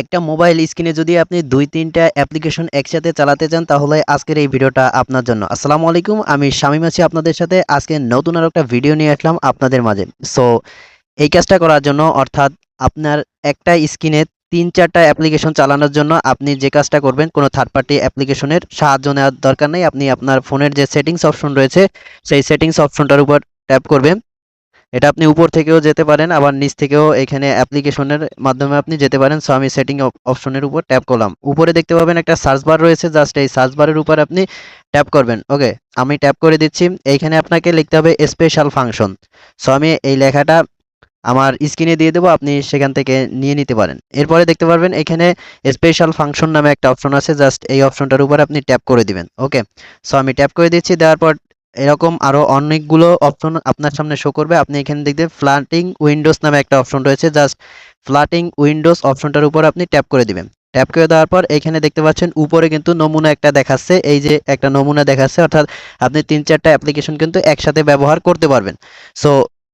একটা মোবাইল স্ক্রিনে যদি আপনি দুই, তিনটা অ্যাপ্লিকেশন একসাথে চালাতে চান, তাহলে আজকের এই ভিডিওটা আপনার জন্য। আসসালামু আলাইকুম, আমি শামীম আছি আপনাদের সাথে। আজকে নতুন আর একটা ভিডিও নিয়ে আসলাম আপনাদের মাঝে। সো এই কাজটা করার জন্য, অর্থাৎ আপনার একটা স্ক্রিনে তিন, চারটা অ্যাপ্লিকেশন চালানোর জন্য আপনি যে কাজটা করবেন, কোনো থার্ড পার্টি অ্যাপ্লিকেশনের সাহায্য নেওয়ার দরকার নেই। আপনি আপনার ফোনের যে সেটিংস অপশন রয়েছে, সেই সেটিংস অপশনটার উপর ট্যাপ করবেন। এটা আপনি উপর থেকেও যেতে পারেন, আবার নিচ থেকেও এখানে অ্যাপ্লিকেশনের মাধ্যমে আপনি যেতে পারেন। সো আমি সেটিং অপশনের উপর ট্যাপ করলাম। উপরে দেখতে পাবেন একটা সার্চ বার রয়েছে, জাস্ট এই সার্চ বারের উপর আপনি ট্যাপ করবেন। ওকে, আমি ট্যাপ করে দিচ্ছি। এইখানে আপনাকে লিখতে হবে স্পেশাল ফাংশন সো আমি এই লেখাটা আমার স্ক্রিনে দিয়ে দেবো, আপনি সেখান থেকে নিয়ে নিতে পারেন। এরপরে দেখতে পারবেন এখানে স্পেশাল ফাংশন নামে একটা অপশন আছে, জাস্ট এই অপশনটার উপর আপনি ট্যাপ করে দিবেন। ওকে, সো আমি ট্যাপ করে দিচ্ছি। দেওয়ার পর এরকম আরও অনেকগুলো অপশন আপনার সামনে শো করবে। আপনি এখানে দেখতে ফ্ল্যাটিং উইন্ডোজ নামে একটা অপশন রয়েছে। জাস্ট ফ্ল্যাটিং উইন্ডোজ অপশনটার উপর আপনি ট্যাপ করে দিবেন। ট্যাপ করে দেওয়ার পর এখানে দেখতে পাচ্ছেন, উপরে কিন্তু নমুনা একটা দেখাচ্ছে। এই যে একটা নমুনা দেখাচ্ছে, অর্থাৎ আপনি তিন চারটা অ্যাপ্লিকেশন কিন্তু একসাথে ব্যবহার করতে পারবেন। সো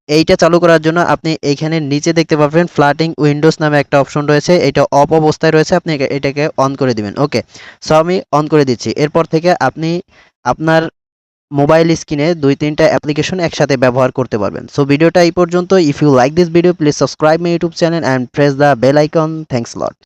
এইটা চালু করার জন্য আপনি এইখানে নিচে দেখতে পাবেন ফ্ল্যাটিং উইন্ডোজ নামে একটা অপশন রয়েছে। এটা অফ অবস্থায় রয়েছে। আপনি এটাকে অন করে দিবেন। ওকে সো আমি অন করে দিচ্ছি। এরপর থেকে আপনি আপনার মোবাইল স্ক্রিনে দুই তিনটা অ্যাপ্লিকেশন একসাথে ব্যবহার করতে পারবেন। সো ভিডিওটা এই পর্যন্ত if you like this video please subscribe my YouTube channel and press the bell icon thanks lot